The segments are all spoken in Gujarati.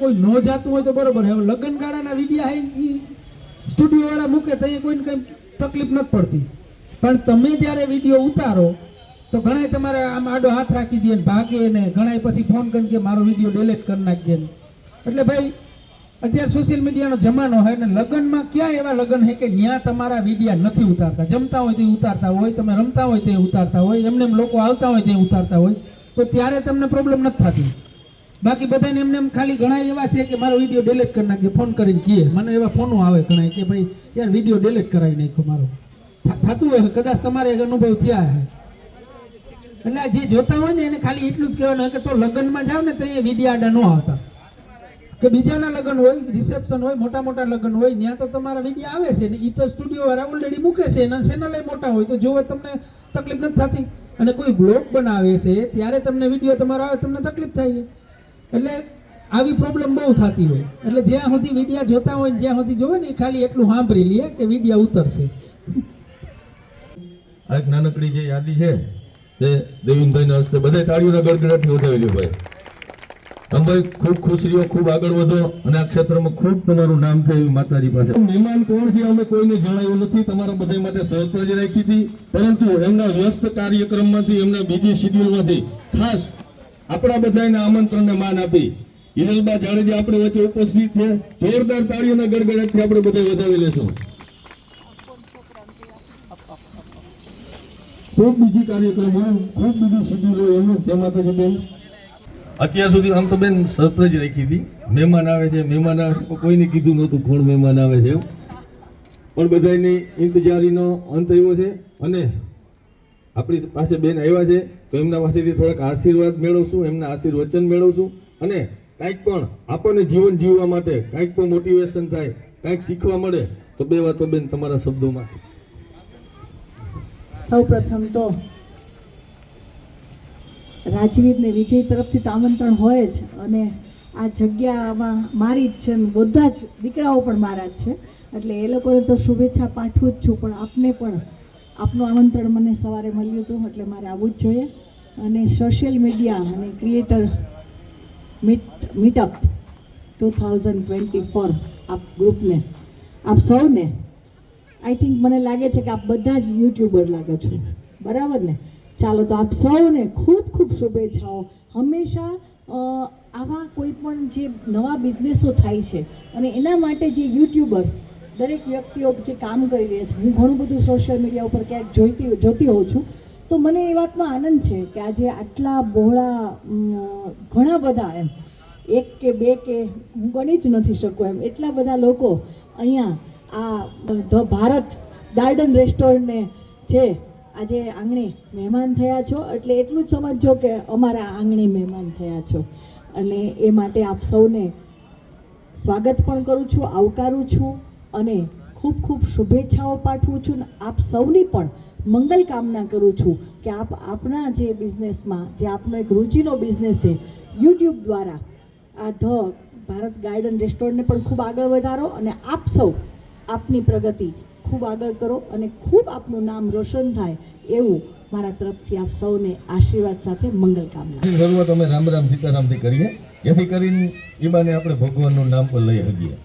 કોઈ ન જાતું હોય તો બરોબર. હવે લગ્ન ગાળાના વિડિયા હે એ સ્ટુડિયો વાળા મૂકે તો એ કોઈને કઈ તકલીફ નથી પડતી. પણ તમે જ્યારે વીડિયો ઉતારો, તો ઘણાય તમારે આમ આડો હાથ રાખી દે ને ભાગે ને ઘણાય પછી ફોન કરીને કે મારો વીડિયો ડિલેટ કરી નાખજે એટલે ભાઈ, અત્યારે સોશિયલ મીડિયાનો જમાનો હોય ને લગ્નમાં ક્યાં એવા લગ્ન છે કે ત્યાં તમારા વિડીયા નથી ઉતારતા. જમતા હોય તે ઉતારતા હોય, તમે રમતા હોય તે ઉતારતા હોય, એમને એમ લોકો આવતા હોય તે ઉતારતા હોય, તો ત્યારે તમને પ્રોબ્લેમ નથી થતી. બાકી બધાને એમને એમ ખાલી ઘણા એવા છે કે મારો વીડિયો ડિલીટ કરી નાખજે ફોન કરીને કહે મને એવા ફોનો આવે ઘણા કે ભાઈ, યાર, વીડિયો ડિલીટ કરાવી નાખ્યો મારો. થતું હોય, કદાચ તમારે અનુભવ થયા હે એટલે જે જોતા હોય ને, એને ખાલી એટલું જ કહેવાનું કે તો લગ્નમાં જાવ ને તો એ વીડિયો આડા ન આવતા. કે બીજાના લગ્ન હોય રિસેપ્શન હોય, મોટા મોટા લગ્ન હોય, ત્યાં તો તમારા વીડિયો આવે છે ને એ તો સ્ટુડિયો વાળા ઓલરેડી મૂકે છે, એના ચેનલ મોટા હોય, તો જોવા તમને તકલીફ નથી થતી. અને કોઈ બ્લોગ બનાવે છે, ત્યારે તમને વીડિયો તમારો આવે, તમને તકલીફ થાય છે. એટલે આવી પ્રોબ્લેમ બહુ થતી હોય. એટલે જ્યાં સુધી વિડીયા જોતા હોય ને જ્યાં સુધી જોવે ને ખાલી એટલું સાંભળી લે કે વિડીયા ઉતરશે. એક નાનકડી જે યાદી છે, તે દેવિનભાઈના હસ્તે બધે તાળીઓના ગડગડાટથી વધાવેલી ભાઈ અંબાઈ ખૂબ ખુશ રહ્યો, ખૂબ આગળ વધો અને આ ક્ષેત્રમાં ખૂબ તમારું નામ થયું માતાજી પાસે. મહેમાન કોણ છે અમે કોઈને જણાવ્યું નથી, તમારા બધા માટે સહકાર રાખી હતી, પરંતુ એમના વ્યસ્ત કાર્યક્રમમાંથી, એમના બીજી શિડ્યુલમાંથી ખાસ આપણા બધાના આમંત્રણને માન આપી. હિરલબા જાડેજા આપણી વચ્ચે ઉપસ્થિત છે. જોરદાર તાળીઓના ગડગડાટથી આપણે બધા વધાવી લેશું. ખૂબ બીજી કાર્યક્રમ ખૂબ બીજી શિડ્યુલ હોય એમનું. તે બેન. અત્યાર સુધી આમ તો બેન સરપ્રાઈઝ રાખી હતી. મહેમાન આવે છે, મહેમાન કોઈને કીધું નહોતું કોણ મહેમાન આવે છે પણ બધાની ઇંતજારીનો અંત આવ્યો છે. અને આપણી પાસે બેન આવ્યા છે, તો એમના પાસેથી થોડાક આશીર્વાદ મેળવશું, એમના આશીર્વચન મેળવશું. અને કાંઈક પણ આપણને જીવન જીવવા માટે કાંઈક પણ મોટિવેશન થાય, કાંઈક શીખવા મળે, તો બે વાતો બેન તમારા શબ્દોમાં સૌ પ્રથમ તો રાજવીરને વિજય તરફથી તો આમંત્રણ હોય જ, અને આ જગ્યામાં મારી જ છે બધા જ દીકરાઓ પણ મારા જ છે. એટલે એ લોકોને તો શુભેચ્છા પાઠવું જ છું, પણ આપને પણ આપનું આમંત્રણ મને સવારે મળ્યું હતું, એટલે મારે આવવું જ જોઈએ. અને સોશિયલ મીડિયા અને creator meet meetup two thousand twenty four આપ ગ્રુપને આપ સૌને આઈ થિંક મને લાગે છે કે આપ બધા જ યુટ્યુબર લાગો છો. બરાબર ને? ચાલો તો આપ સૌને ખૂબ ખૂબ શુભેચ્છાઓ. હંમેશા આવા કોઈ પણ જે નવા બિઝનેસો થાય છે, અને એના માટે જે યુટ્યુબર દરેક વ્યક્તિઓ જે કામ કરી રહ્યા છે, હું ઘણું બધું સોશિયલ મીડિયા ઉપર ક્યાંક જોઈતી જોતી હોઉં છું. તો મને એ વાતનો આનંદ છે કે આજે આટલા બહોળા ઘણા બધા એમ, એક કે બે કે, હું ગણી જ નથી શકું એમ, એટલા બધા લોકો અહીંયા આ ધ ભારત ગાર્ડન રેસ્ટોરન્ટને છે આજે આંગણે મહેમાન થયા છો, એટલે એટલું જ સમજજો કે અમારા આંગણે મહેમાન થયા છો. અને એ માટે આપ સૌને સ્વાગત પણ કરું છું, આવકારું છું. અને ખૂબ ખૂબ શુભેચ્છાઓ પાઠવું છું અને આપ સૌની પણ મંગલ કામના કરું છું કે આપ આપના જે બિઝનેસમાં, જે આપનો એક રુચિનો બિઝનેસ છે, યુટ્યુબ દ્વારા આ ધ ભારત ગાર્ડન રેસ્ટોરન્ટને પણ ખૂબ આગળ વધારો અને આપ સૌ આપની પ્રગતિ ખૂબ આગળ કરો અને ખૂબ આપનું નામ રોશન થાય એવું મારા તરફથી આપ સૌને આશીર્વાદ સાથે મંગલ કામના. શરૂઆત અમે રામ રામ સીતારામથી કરીએ જેથી કરીને ઈબાને આપણે ભગવાનનું નામ પણ લઈ શકીએ.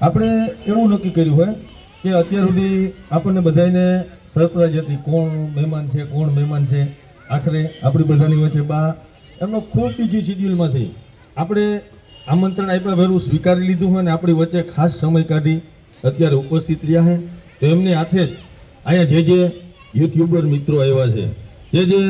આપણે એવું નક્કી કર્યું હોય કે અત્યાર સુધી આપણને બધાને સરપ્રાઈઝ હતી, કોણ મહેમાન છે, કોણ મહેમાન છે, આખરે આપણી બધાની વચ્ચે બા, એમનો ખૂબ બીજી શિડ્યુલમાંથી આપણે આમંત્રણ આપ્યા ભેરું સ્વીકારી લીધું હોય ને આપણી વચ્ચે ખાસ સમય કાઢી અત્યારે ઉપસ્થિત રહ્યા છે તો એમની હાથે જ અહીંયા જે જે યુટ્યુબર મિત્રો આવ્યા છે, જે જે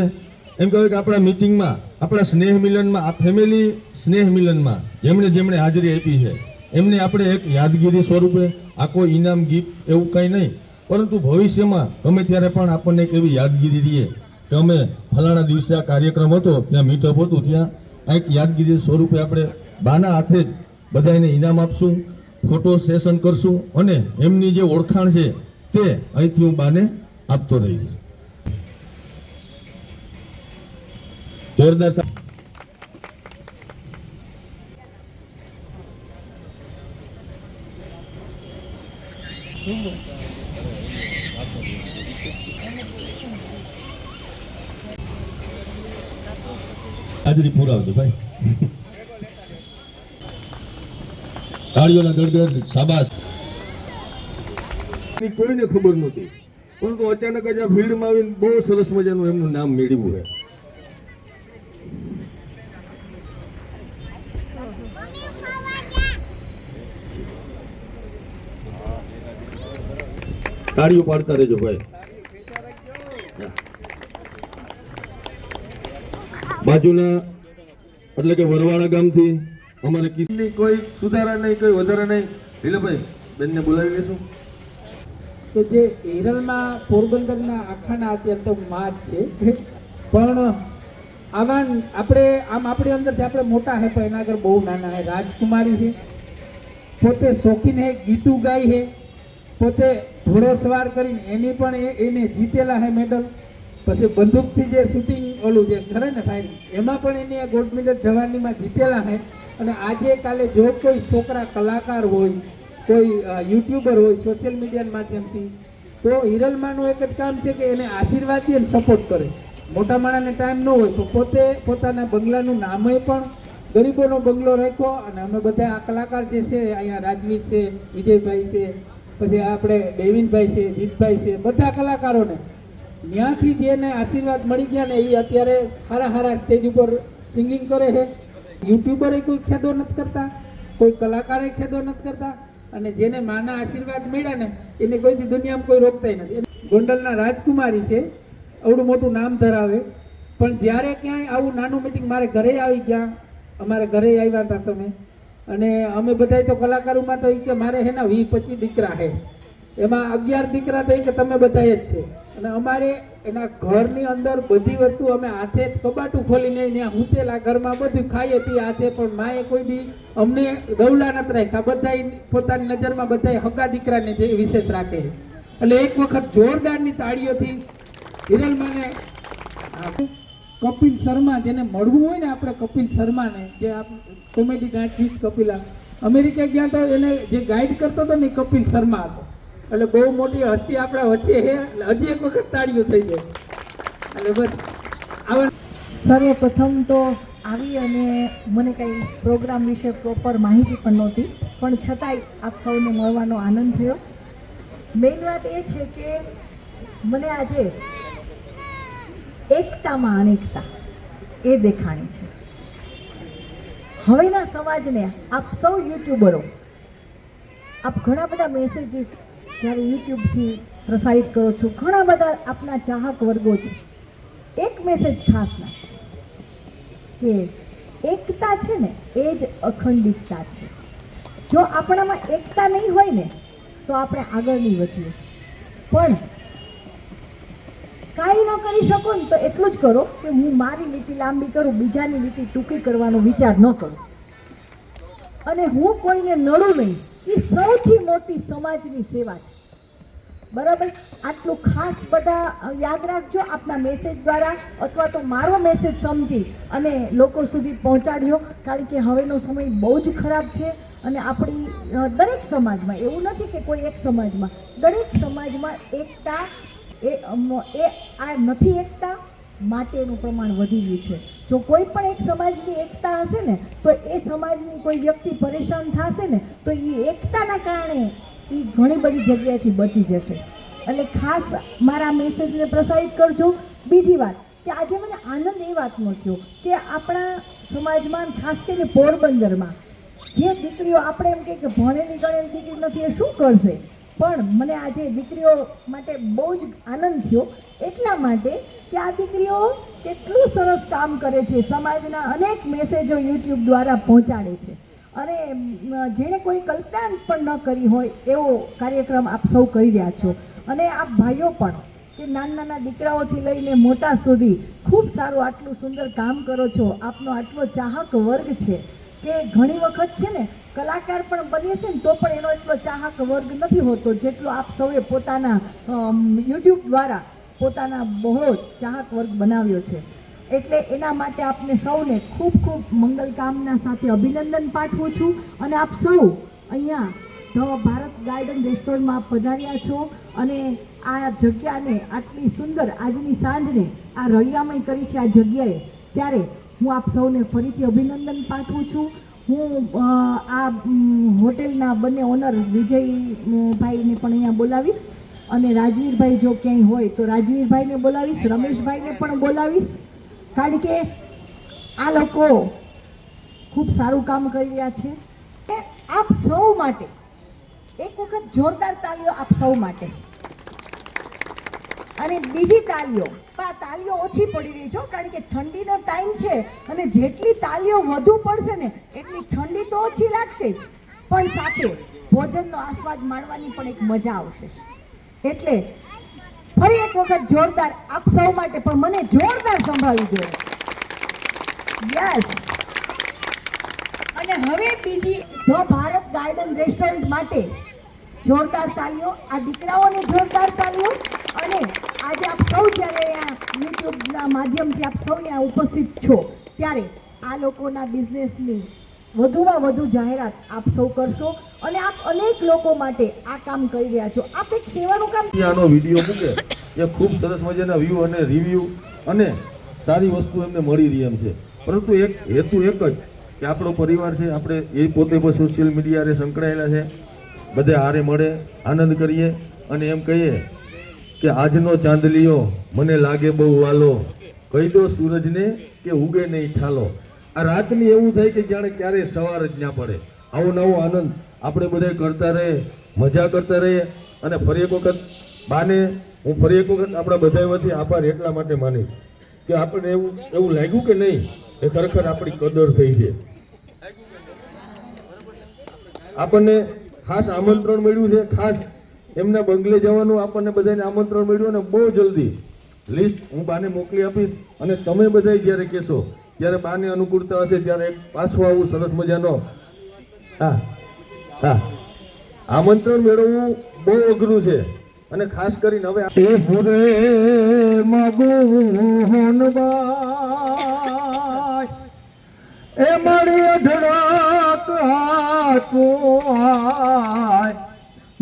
એમ કહેવાય કે આપણા મિટિંગમાં આપણા સ્નેહ મિલનમાં, આ ફેમિલી સ્નેહ મિલનમાં જેમણે જેમણે હાજરી આપી છે એમને આપણે એક યાદગીરી સ્વરૂપે આ કોઈ ઇનામ ગિફ્ટ એવું કંઈ નહીં, પરંતુ ભવિષ્યમાં ગમે ત્યારે પણ આપણને એક એવી યાદગીરી દઈએ કે અમે ફલાણા દિવસે આ કાર્યક્રમ હતો, ત્યાં મીટઅપ હતું, ત્યાં એક યાદગીરી સ્વરૂપે આપણે બાના હાથે જ બધાને ઇનામ આપશું ફોટો સેશન કરશું અને એમની જે ઓળખાણ છે તે અહીંથી હું બાને આપતો રહીશ. જોરદાર હાજરી પુરાવજો ભાઈ. તાળીઓના ગડગડ શાબાશ. કોઈને ખબર નહોતી. પરંતુ અચાનક જ આ ભીડમાં આવીને બહુ સરસ મજાનું એમનું નામ મેળવ્યું છે. તાળીઓ પાડતા રહેજો ભાઈ. બાજુના એટલે કે વરવાડા ગામથી અમારે કિસની કોઈ સુધારા નહીં કોઈ વધારા નહીં. લીલાભાઈ બેનને બોલાવી લેશું. કે જે એરલમાં પોરબંદરના આખાના અત્યારે તો છે પણ આવા આપણે આમ આપણી અંદરથી આપણે મોટા હે પણ એના આગળ બહુ નાના હે. રાજકુમારી છે પોતે શોખીન હે ગીતું ગાય હે પોતે ઘોડો સવાર કરીને એની પણ એને જીતેલા હે મેડલ પછી બંદૂકથી જે શૂટિંગ ઓલું જે કરે ને ફાઇન એમાં પણ એની ગોલ્ડ મેડલ જવાનીમાં જીતેલા હે. અને આજે કાલે જો કોઈ છોકરા કલાકાર હોય, કોઈ યુટ્યુબર હોય સોશિયલ મીડિયાના માધ્યમથી, તો હિરલમાંનું એક જ કામ છે કે એને આશીર્વાદથી અને સપોર્ટ કરે. મોટા માણાને ટાઈમ ન હોય તો પોતે પોતાના બંગલાનું નામે પણ ગરીબોનો બંગલો રાખ્યો અને અમે બધા આ કલાકાર જે છે, અહીંયા રાજવી છે, વિજયભાઈ છે પછી આપણે દેવિનભાઈ છે, જીતભાઈ છે, બધા કલાકારોને ત્યાંથી જેને આશીર્વાદ મળી ગયા ને એ અત્યારે સારા સારા સ્ટેજ ઉપર સિંગિંગ કરે છે. યુટ્યુબરે કોઈ ખેદો નથી કરતા, કોઈ કલાકારે ખેદો નથી કરતા અને જેને માના આશીર્વાદ મળ્યા ને એને કોઈ બી દુનિયામાં કોઈ રોકતાય નથી. ગોંડલના રાજકુમારી છે આવડું મોટું નામ ધરાવે, પણ જ્યારે ક્યાંય આવું નાનું મિટિંગ મારે ઘરે આવી ગયા, અમારે ઘરે આવ્યા હતા તમે અને અમે બધાય તો કલાકારોમાં તો એ કે મારે હેના વીસ પચીસ દીકરા છે એમાં અગિયાર દીકરા તો કે તમે બધાય જ છે. અને અમારે એના ઘરની અંદર બધી વસ્તુ અમે હાથે જ કબાટું ખોલીને ત્યાં હૂંચેલા ઘરમાં બધું ખાઈએ પીએ હાથે, પણ માએ કોઈ બી અમને દવલા નથી રાખ્યા. બધા પોતાની નજરમાં બધા હગા દીકરાને જે વિશેષ રાખે એટલે એક વખત જોરદારની તાળીઓથી હિરલમાને કપિલ શર્મા, જેને મળવું હોય ને આપણે કપિલ શર્માને, જે કોમેડી ગાંઠવીસ કપિલા, અમેરિકા ગયા તો એને જે ગાઈડ કરતો હતો ને કપિલ શર્મા હતો. એટલે બહુ મોટી હસ્તી આપણા વચ્ચે હજી એક વખત તાળીઓ થઈ જાય એટલે બસ, આવા સર્વપ્રથમ તો આવી અને મને કંઈ પ્રોગ્રામ વિશે પ્રોપર માહિતી પણ નહોતી, પણ છતાંય આપ સૌને મળવાનો આનંદ થયો. મેઇન વાત એ છે કે મને આજે એકતામાં અનેકતા. એ દેખાણી છે. હવેના સમાજને આપ સૌ યુટ્યુબરો, આપ ઘણા બધા મેસેજીસ જ્યારે યુટ્યુબથી પ્રસારિત કરો છો, ઘણા બધા આપના ચાહક વર્ગો છે. એક મેસેજ ખાસ ના, કે એકતા છે ને એ જ અખંડિતતા છે. જો આપણામાં એકતા નહીં હોય ને, તો આપણે આગળ નહીં વધીએ. પણ કાંઈ ન કરી શકો ને તો એટલું જ કરો કે હું મારી લીટી લાંબી કરું, બીજાની લીટી ટૂંકી કરવાનો વિચાર ન કરું. અને હું કોઈને નડું નહીં, એ સૌથી મોટી સમાજની સેવા છે. બરાબર? આટલું ખાસ બધા યાદ રાખજો આપના મેસેજ દ્વારા અથવા તો મારો મેસેજ સમજી અને લોકો સુધી પહોંચાડ્યો, કારણ કે હવેનો સમય બહુ જ ખરાબ છે અને આપણી દરેક સમાજમાં, એવું નથી કે કોઈ એક સમાજમાં, દરેક સમાજમાં એકતા એ એ આ નથી એકતા, માટેનું પ્રમાણ વધી ગયું છે. જો કોઈ પણ એક સમાજની એકતા હશે ને, તો એ સમાજની કોઈ વ્યક્તિ પરેશાન થશે ને, તો એ એકતાના કારણે એ ઘણી બધી જગ્યાએથી બચી જશે. એટલે ખાસ મારા મેસેજને પ્રસારિત કરજો. બીજી વાત, કે આજે મને આનંદ એ વાતનો થયો કે આપણા સમાજમાં ખાસ કરીને પોરબંદરમાં જે દીકરીઓ આપણે એમ કહીએ કે ભણેલી ગણેલી દીકરી નથી, એ શું કરશે? પણ મને આજે દીકરીઓ માટે બહુ જ આનંદ થયો. એટલા માટે કે આ દીકરીઓ કેટલું સરસ કામ કરે છે, સમાજના અનેક મેસેજો યુટ્યુબ દ્વારા પહોંચાડે છે. અને જેણે કોઈ કલ્પના પણ ન કરી હોય, એવો કાર્યક્રમ આપ સૌ કરી રહ્યા છો. અને આપ ભાઈઓ પણ, કે નાના નાના દીકરાઓથી લઈને મોટા સુધી ખૂબ સારું આટલું સુંદર કામ કરો છો. આપનો આટલો ચાહક વર્ગ છે, કે ઘણી વખત છે ને કલાકાર પણ બનીએ છે ને તો પણ એનો એટલો ચાહક વર્ગ નથી હોતો જેટલો આપ સૌએ પોતાના યુટ્યુબ દ્વારા પોતાના બહુ ચાહક વર્ગ બનાવ્યો છે. એટલે એના માટે આપને સૌને ખૂબ ખૂબ મંગલ કામના સાથે અભિનંદન પાઠવું છું અને આપ સૌ અહીંયા ધ ભારત ગાર્ડન રેસ્ટોરન્ટમાં પધાર્યા છો અને આ જગ્યાને આટલી સુંદર આજની સાંજને આ રળિયામણી કરી છે આ જગ્યાએ. ત્યારે હું આપ સૌને ફરીથી અભિનંદન પાઠવું છું. હું આ હોટેલના બંને ઓનર વિજયભાઈને પણ અહીંયા બોલાવીશ અને રાજવીરભાઈ જો ક્યાંય હોય તો રાજવીરભાઈને બોલાવીશ, રમેશભાઈને પણ બોલાવીશ. કારણ કે આ લોકો ખૂબ સારું કામ કરી રહ્યા છે. આપ સૌ માટે, એક વખત જોરદાર તાલીઓ આપ સૌ માટે. અને બીજી તાલીઓ. પણ આ તાલીઓ ઓછી પડી રહી છે કારણ કે ઠંડીનો ટાઈમ છે અને જેટલી તાલીઓ વધુ પડશે ને એટલી ઠંડી તો ઓછી લાગશે જ. પણ સાથે ભોજનનો આસ્વાદ માણવાની પણ એક મજા આવશે. એટલે ફરી એક વખત જોરદાર આપ સૌ માટે પણ મને જોરદાર સંભળાવી જોઈએ યસ અને હવે બીજી ધ ભારત ગાર્ડન રેસ્ટોરન્ટ માટે જોરદાર તાલીઓ, આ દીકરાઓને જોરદાર તાલીઓ અને આજે આપ સૌ જ્યારે યુટ્યુબના માધ્યમથી આપ સૌ અહીંયા ઉપસ્થિત છો, ત્યારે આ લોકોના બિઝનેસની વધુમાં વધુ જાહેરાત આપ સૌ કરશો અને આપ અનેક લોકો માટે આ કામ કરી રહ્યા છો. આપ એક સેવાનું કામ આનો વીડિયો મૂકે એ ખૂબ સરસ મજાના વ્યૂ અને રિવ્યૂ અને સારી વસ્તુ એમને મળી રહી એમ છે. પરંતુ એક હેતુ એક જ, કે આપણો પરિવાર છે, આપણે એ પોતે પણ સોશિયલ મીડિયાને સંકળાયેલા છે. બધે હારે મળે, આનંદ કરીએ અને એમ કહીએ કે આજનો ચાંદલિયો મને લાગે બહુ વાલો. કહી દો સૂરજને કે ઉગે નહીં ઠાલો. આ રાતની એવું થાય કે જાણે ક્યારે સવાર જ ના પડે. આવો નવો આનંદ આપણે બધા કરતા રહે મજા કરતા રહીએ અને ફરી એક વખત બાને હું ફરી એક વખત આપણા બધા વતી આભાર એટલા માટે માનીશ કે આપણને એવું એવું લાગ્યું કે નહીં, એ ખરેખર આપણી કદર થઈ છે. આપણને ખાસ આમંત્રણ મળ્યું છે, ખાસ એમના બંગલે જવાનું આપણને બધાને આમંત્રણ મળ્યું અને બહુ જલ્દી લિસ્ટ હું બાને મોકલી આપીશ અને તમે બધાય જ્યારે કહેશો ત્યારે બાને અનુકૂળતા હશે ત્યારે પાછું આવું સરસ મજાનો. હા હા. આમંત્રણ મેળવવું બહુ અઘરું છે અને ખાસ કરીને હવે એ ભૂરે મગોહનબાઈ એ મારી અઢળક આય.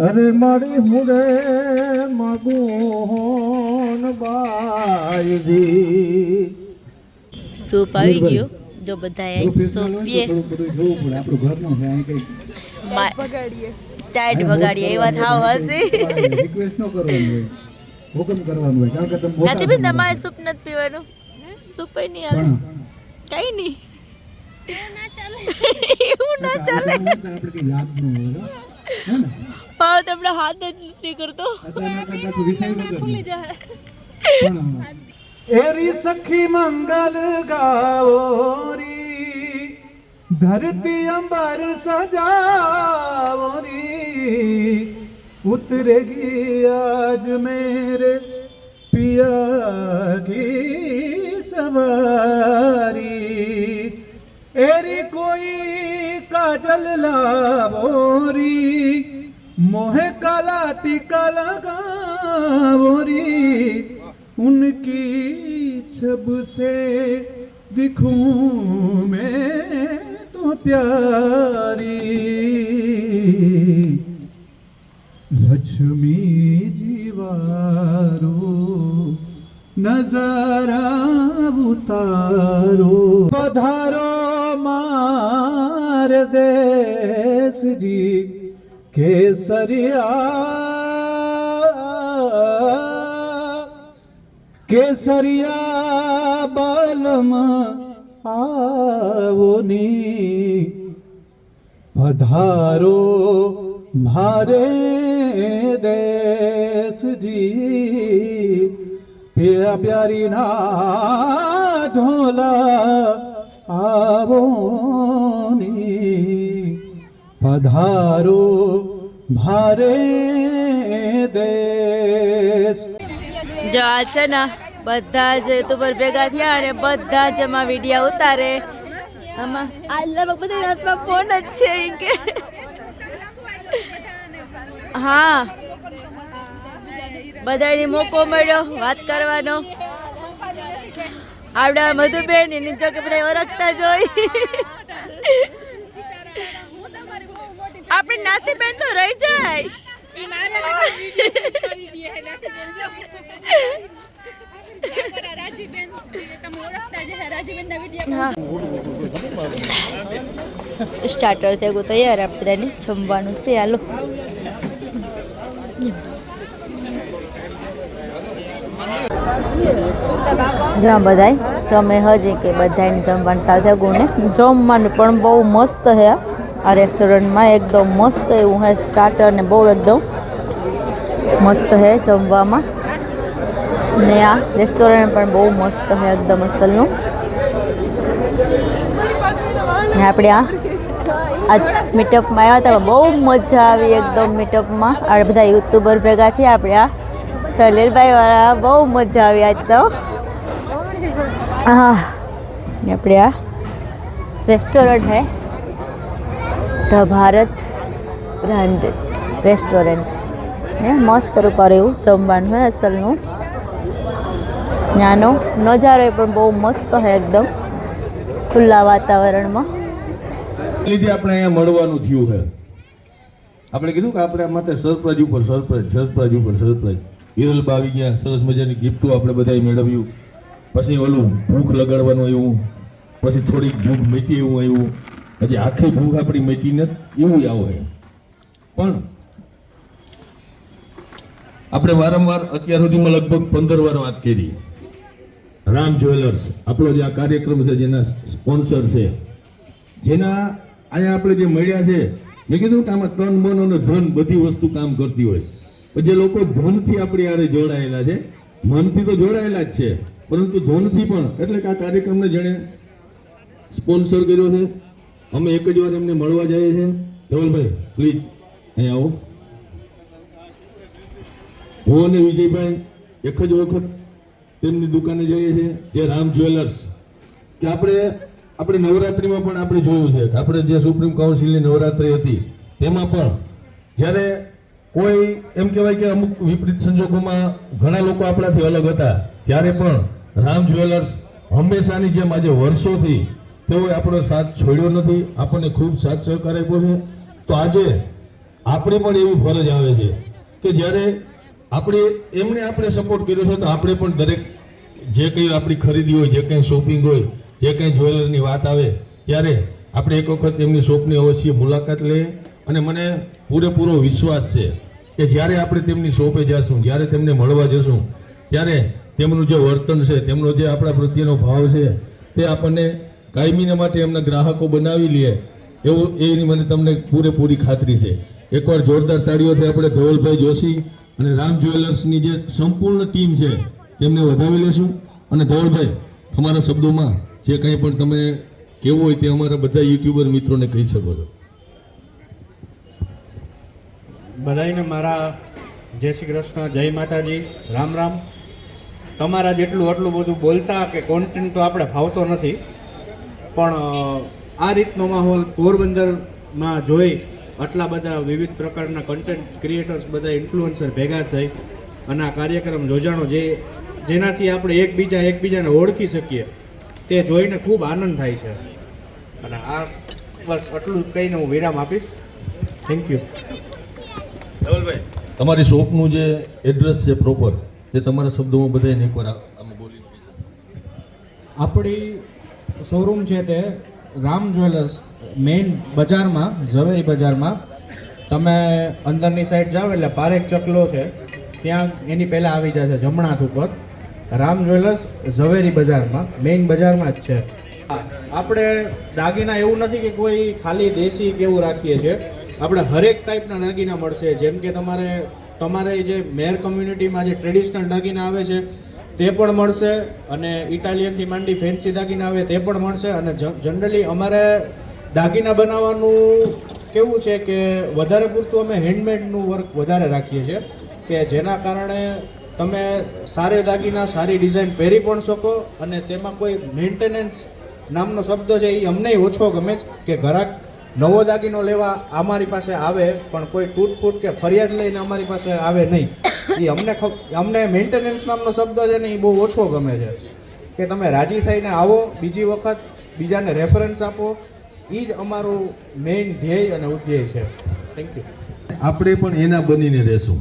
અરે મારી મુરે મગોહન બાયજી. સૂપ આવી ગયું? જો બધા સૂપ પીએ ટાઈટ વગાડીએ એ વાત હાવ હસી. હુકમ કરવાનું હોય કારણ કે તમે નથી બેન તમારે સૂપ નથી પીવાનું? સૂપ નહીં આવે. કઈ નહીં. એવું ના ચાલે. આપણે કઈ યાદ ન હોય હે ને? પણ તમને હાથ જ નથી કરતો એરી સખી મંગલ ગાઓરી ધરતી અંબર સજાઓરી ઉતરેગી આજ મેરે પિયા કી સવારી એરી કોઈ કાજલ લાવોરી मोहे काला टीका लगावोरी उनकी छब से दिखूं मैं तो प्यारी लक्ष्मी जीवारो नजारा उतारो पधारो मार देश जी કેસરિયા કેસરિયા બલમ આવોની પધારો મારે દેશજી પ્યા પ્યારી ના ઢોલા આવોની પધારો ભારે દેશ જો આ છે ને, બધા જ યુટ્યુબર ભેગા થયા અને બધા જ એમાં વીડિયો ઉતારે. આમાં આ લગભગ બધા રાતમાં ફોન જ છે કે. હા. બધાને મોકો મળ્યો વાત કરવાનો. આવડા મધુબેન, એની જો કે બધા ઓળખતા જ હોય. આપણે નાતી બેન તો રહી જાય. સ્ટાર્ટર થઈ હે થયું તૈયાર આપણે બધાને. જમવાનું છે, હાલો. જ્યાં બધાય? જમે હજી કે બધાને જમવાનું સાથે ગુણે. જમવાનું પણ બહુ મસ્ત છે આ રેસ્ટોરન્ટમાં એકદમ મસ્ત એવું હે સ્ટાર્ટર ને બહુ એકદમ મસ્ત છે જમવામાં. ને આ રેસ્ટોરન્ટ પણ બહુ મસ્ત છે એકદમ અસલનું. ને આપણે આ આજ મીટઅપમાં આવ્યા હતા, બહુ મજા આવી એકદમ મીટઅપમાં આ બધા યુટ્યુબર ભેગા થયા, આપણે આ જલીલભાઈ બહુ મજા આવી આજ તો. હા આપણે આ રેસ્ટોરન્ટ હે ધ ભારત બ્રાન્ડ રેસ્ટોરન્ટ હે, મસ્ત રૂપાર એવું જમવાનું હે અસલનું. નાનો નજારો એ પણ બહુ મસ્ત હે એકદમ, ખુલ્લા વાતાવરણમાં. લીધે આપણે અહીંયા મળવાનું થયું છે આપણે કીધું કે આપણે માટે સરપ્રાઈઝ ઉપર સરપ્રાઈઝ સરપ્રાઈઝ ઉપર સરપ્રાઈઝ. હિરલ આવી ગયા, સરસ મજાની ગિફ્ટો આપણે બધાએ મેળવ્યું. પછી ઓલું ભૂખ લગાડવાનું આવ્યું. પછી થોડીક ભૂખ મીઠી એવું આવ્યું. હજી આખી ભૂખ આપણી મીઠી નથી, એવું આવે. પણ આપણે વારંવાર અત્યાર સુધીમાં લગભગ પંદર વાર વાત કરી. રામ જ્વેલર્સ, આપણો જે આ કાર્યક્રમ છે, જેના સ્પોન્સર છે, જેના અહીંયા આપણે જે મળ્યા છે, મેં કીધું કે આમાં તન, મન અને ધન બધી વસ્તુ કામ કરતી હોય. જે લોકો ધનથી આપણી આરે જોડાયેલા છે, મનથી તો જોડાયેલા જ છે, પરંતુ ધનથી પણ. એટલે કે આ કાર્યક્રમને જેણે સ્પોન્સર કર્યો છે અમે એક જ વાર એમને મળવા જઈએ છીએ. ધવલભાઈ પ્લીઝ અહીં આવો. હું અને વિજયભાઈ એક જ વખત તેમની દુકાને જઈએ છીએ, જે રામ જ્વેલર્સ. કે આપણે આપણે નવરાત્રિમાં પણ આપણે જોયું છે કે આપણે જે સુપ્રીમ કાઉન્સિલની નવરાત્રિ હતી, તેમાં પણ જ્યારે કોઈ એમ કહેવાય કે અમુક વિપરીત સંજોગોમાં ઘણા લોકો આપણાથી અલગ હતા, ત્યારે પણ રામ જ્વેલર્સ હંમેશાની જેમ આજે વર્ષોથી તેઓએ આપણો સાથ છોડ્યો નથી, આપણને ખૂબ સાથ સહકાર આપ્યો છે. તો આજે આપણી પણ એવી ફરજ આવે છે કે જ્યારે આપણે એમણે આપણે સપોર્ટ કર્યો છે, તો આપણે પણ દરેક જે કંઈ આપણી ખરીદી હોય, જે કંઈ શોપિંગ હોય, જે કંઈ જ્વેલરની વાત આવે, ત્યારે આપણે એક વખત એમની શોપની અવશ્ય મુલાકાત લઈએ. અને મને પૂરેપૂરો વિશ્વાસ છે કે જ્યારે આપણે તેમની શોપે જઈશું જ્યારે તેમને મળવા જશું, ત્યારે તેમનું જે વર્તન છે, તેમનો જે આપણા પ્રત્યેનો ભાવ છે, તે આપણને કાયમીને માટે એમના ગ્રાહકો બનાવી લે. એવું એની મને તમને પૂરેપૂરી ખાતરી છે. એકવાર જોરદાર તાળીઓથી આપણે ધવલભાઈ જોશી અને રામ જ્વેલર્સની જે સંપૂર્ણ ટીમ છે, તેમને વધાવી લેશું. અને ધવલભાઈ, તમારા શબ્દોમાં જે કંઈ પણ તમે કહેવું હોય તે અમારા બધા યુટ્યુબર મિત્રોને કહી શકો છો. બધાને મારા જય શ્રી કૃષ્ણ, જય માતાજી, રામ રામ. તમારા જેટલું આટલું બધું બોલતા કે કોન્ટેન્ટ તો આપણે ફાવતો નથી. પણ આ રીતનો માહોલ પોરબંદરમાં જોઈ આટલા બધા વિવિધ પ્રકારના કન્ટેન્ટ ક્રિએટર્સ બધા ઇન્ફ્લુએન્સર ભેગા થઈ અને આ કાર્યક્રમ યોજાણો જે જેનાથી આપણે એકબીજા એકબીજાને ઓળખી શકીએ તે જોઈને ખૂબ આનંદ થાય છે. અને આ બસ આટલું કહીને હું વિરામ આપીશ. થેન્ક યુ તમારી શોપનું જે એડ્રેસ છે પ્રોપર તે તમારા શબ્દોમાં બધાને એકવાર બોલી આપણી શોરૂમ છે તે રામ જ્વેલર્સ મેઇન બજારમાં, ઝવેરી બજારમાં. તમે અંદરની સાઈડ જાઓ એટલે પારેખ ચકલો છે. ત્યાં એની પહેલાં આવી જશે જમણાથ ઉપર. રામ જ્વેલર્સ ઝવેરી બજારમાં, મેઇન બજારમાં જ છે. આપણે દાગીના એવું નથી કે કોઈ ખાલી દેશી કે એવું રાખીએ છીએ. આપણે હરેક ટાઈપના દાગીના મળશે. જેમ કે તમારે તમારે જે મેર કમ્યુનિટીમાં જે ટ્રેડિશનલ દાગીના આવે છે તે પણ મળશે અને ઇટાલિયનથી માંડી ફેન્સી દાગીના આવે તે પણ મળશે અને જનરલી અમારે દાગીના બનાવવાનું કેવું છે કે વધારે પૂરતું અમે હેન્ડમેડનું વર્ક વધારે રાખીએ છીએ કે જેના કારણે તમે સારે દાગીના, સારી ડિઝાઇન પહેરી પણ શકો અને તેમાં કોઈ મેન્ટેનન્સ નામનો શબ્દ છે એ અમને ઓછો ગમે કે ઘરાક નવો દાગીનો લેવા અમારી પાસે આવે પણ કોઈ તૂટફૂટ કે ફરિયાદ લઈને અમારી પાસે આવે નહીં. એ અમને અમને મેન્ટેનન્સ નામનો શબ્દ છે ને એ બહુ ઓછો ગમે છે. કે તમે રાજી થઈને આવો બીજી વખત, બીજાને રેફરન્સ આપો એ જ અમારું મેઇન ધ્યેય અને ઉદ્ધેય છે. થેન્ક યુ આપણે પણ એના બનીને રહેશું.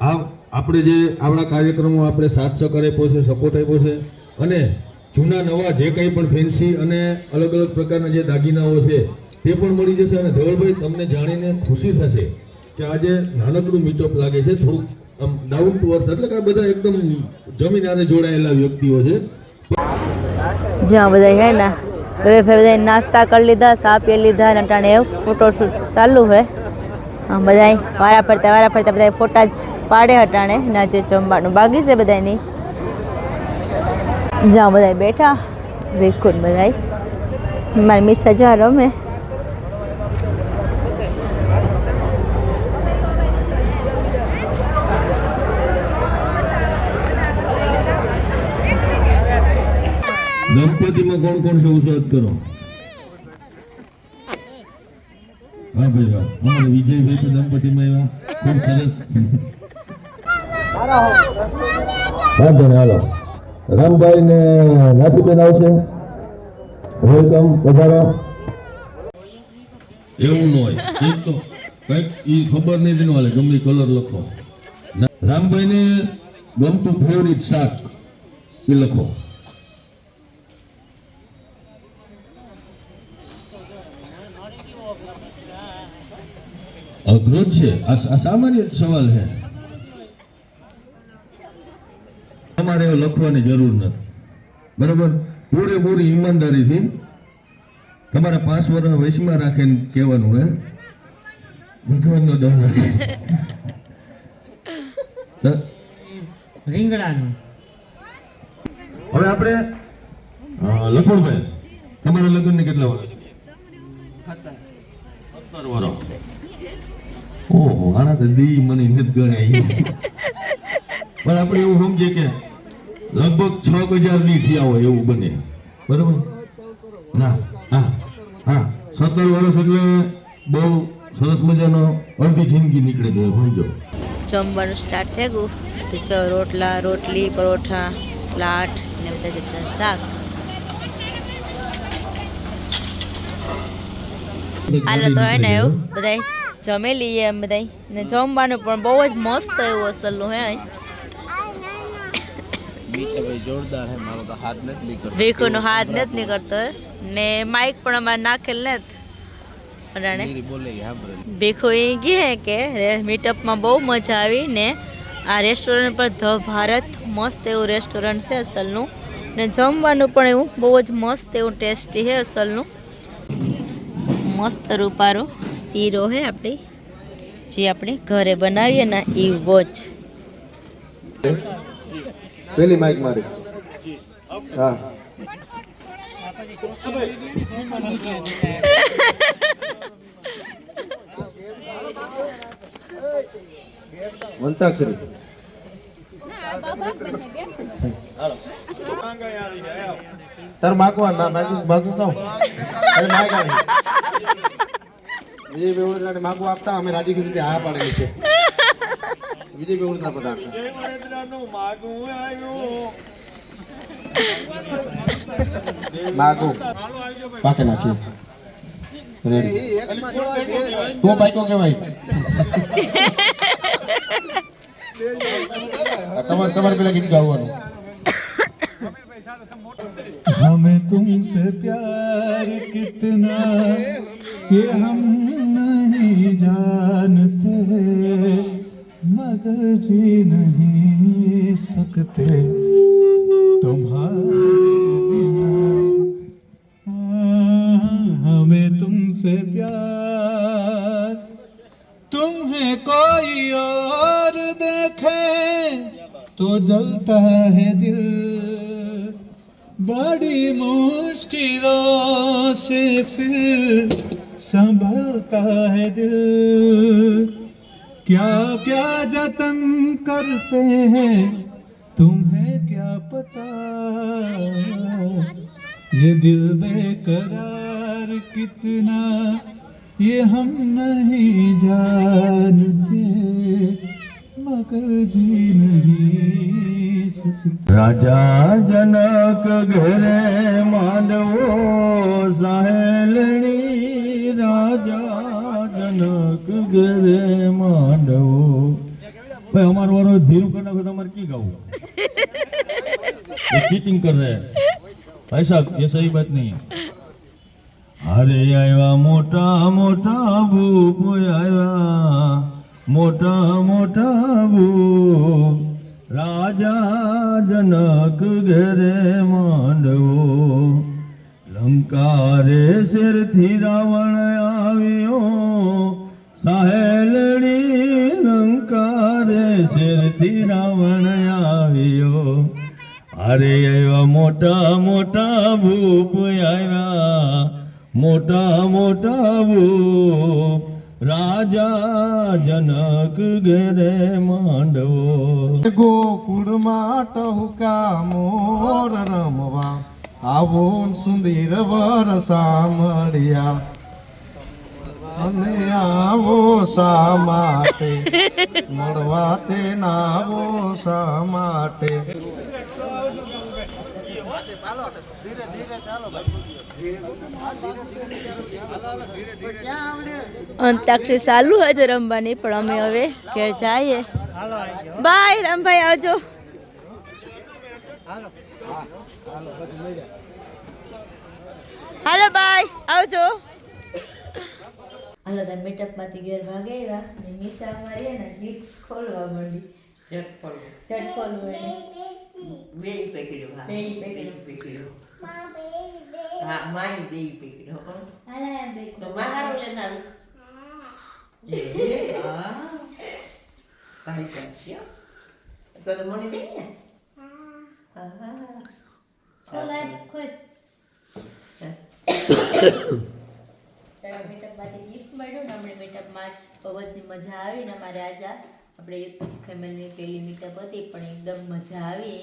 આ આપણે જે, આપણા કાર્યક્રમો આપણે સાથ સહકાર છે સપોર્ટ આપ્યો છે, અને જૂના નવા જે કંઈ પણ ફેન્સી અને અલગ અલગ પ્રકારના જે દાગીનાઓ છે, તે પણ મળી જશે અને ધવલભાઈ, તમને જાણીને ખુશી થશે કે આજે નાનકડું મીટઅપ લાગે છે, થોડુંક આમ ડાઉન ટુ અર્થ એટલે કે બધા એકદમ જમીન આને જોડાયેલા વ્યક્તિઓ છે. જ્યાં બધા હે ને, હવે બધા નાસ્તા કરી લીધા, સા પી લીધા અને અટાણે ફોટોશૂટ ચાલુ હે આમ બધા વારા ફરતા વારા ફરતા બધા ફોટા જ પાડે હટાણે ના જે જમવાનું બાગી છે બધાની જ્યાં બધા બેઠા વિખુન બધા મારી મિસ્સા જ્યાં રમે. ગણપતિમાં કોણ કોણ છે ઉત્સાહ કરો. હા ભાઈ વાહ અમારે વિજયભાઈ તો દંપતિમાં એવા ખૂબ સરસ. વાંધો નહીં હાલો. રામભાઈ ને નાથીબેન આવશે. વેલકમ વધારો. એવું ન હોય. એક તો કંઈક ઈ ખબર નહીં તેનું હાલે ગમે કલર લખો. રામભાઈ ને ગમતું ફેવરિટ શાક એ લખો. અઘરો જ છે. આ સામાન્ય સવાલ છે. તમારે એવું લખવાની જરૂર નથી. બરાબર? પૂરેપૂરી ઈમાનદારીથી તમારા પાંચ વર્ષ વયસમાં રાખીને કહેવાનું હે? ભગવાનનો ડર રીંગણાનું. હવે આપણે લખણભાઈ તમારા લગ્નને કેટલા વર્ષ? સત્તર વર્ષ. ઓહો આના તો દી મને નથી ગણાય પણ આપણે એવું સમજીએ કે લગભગ છ હજાર દી થયા હોય એવું બને. બરોબર? ના હા હા. સત્તર વર્ષ એટલે બહુ સરસ મજાનો અડધી જિંદગી નીકળે છે સમજો. જમવાનું સ્ટાર્ટ થઈ ગયું. તો રોટલા રોટલી પરોઠા સ્લાટ ને બધા જેટલા શાક. હાલો તો હે ને એવું બધા જમી લઈએ એમ બધા ને જમવાનું પણ બહુ જ મસ્ત એવું અસલનું હે જોરદાર હે મારો તો હાથ નથી નીકળતો. ભીખુનો હાથ નથી નીકળતો ને માઇક પણ અમારે નાખેલ નથી. ભીખુ એ કહે કે મીટઅપમાં બહુ મજા આવી ને આ રેસ્ટોરન્ટ પર ધ ભારત મસ્ત એવું રેસ્ટોરન્ટ છે અસલનું. ને જમવાનું પણ એવું બહુ જ મસ્ત એવું ટેસ્ટી છે અસલનું. મસ્ત રૂપારો. શીરો છે આપણી? જે આપણે ઘરે બનાવીએ ને એ વોચ. પેલી માઇક મારી. હા. અંતાક્ષરી તાર માગવા ના માગું માગું કહું. અરે માગ આવી. વિજય બેવડના માગું આપતા અમે રાજી કીધું હા પાડેલી છે વિજય બેવડના પદાર્થ માગું પાકે નાખ્યું રેડી તો બાઈકો કેવાય તમારે તમારે પેલા ગીત ગાવાનું हमें तुमसे प्यार कितना ये हम Medina'yı sakıte करते हैं तुम्हें क्या पता ये दिल बेकरार कितना ये हम नहीं जानते मगर जी नहीं राजा जनक घरे माधवो सहेलणी राजा जनक घरे माधवो भाई हमारे वालों धीरू करना को तो हमारे की गाँव ये चीटिंग कर रहे हैं भाई साहब ये सही बात नहीं है અરે આવ્યા મોટા મોટા ભૂપ આવ્યા મોટા મોટા ભૂપ રાજા જનક ઘેરે માંડવો લંકારે શેરથી રાવણ આવ્યો સાહેલડી લંકારે શેરથી રાવણ આવ્યો. અરે આવ્યા મોટા મોટા ભૂપ આવ્યા. મોટા મોટા ભૂપ. રાજા જનક ઘેરે માંડવો. ગોકુળમાં ટહુકા મોર રમવા. આવો સુંદર વર સામળિયા અંતાક્ષરી ચાલુ હશે રમવાની પણ અમે હવે ઘેર જઈએ. બાય, રામભાઈ, આવજો. હાલો, બાય, આવજો. હાલો તમે મીટઅપમાંથી ઘેર ભાગે આવ્યા અને મીશા અમારી ને જીપ ખોલવા માંડી. ચટ ખોલવું. એને બે પેકેટો બે પેકેટો. હા માય બે પેકેટો હા. બે તો મારું લેનારું હા. કાઈ ચાલશે તો તો મને દે ને? હા હા. ચાલો મીટઅપમાંથી ગિફ્ટ મળ્યું ને અમને મીટઅપમાં જ પવનની મજા આવી ને અમારે આજે આપણે ફેમિલી પેલી મીટઅપ હતી પણ એકદમ મજા આવી.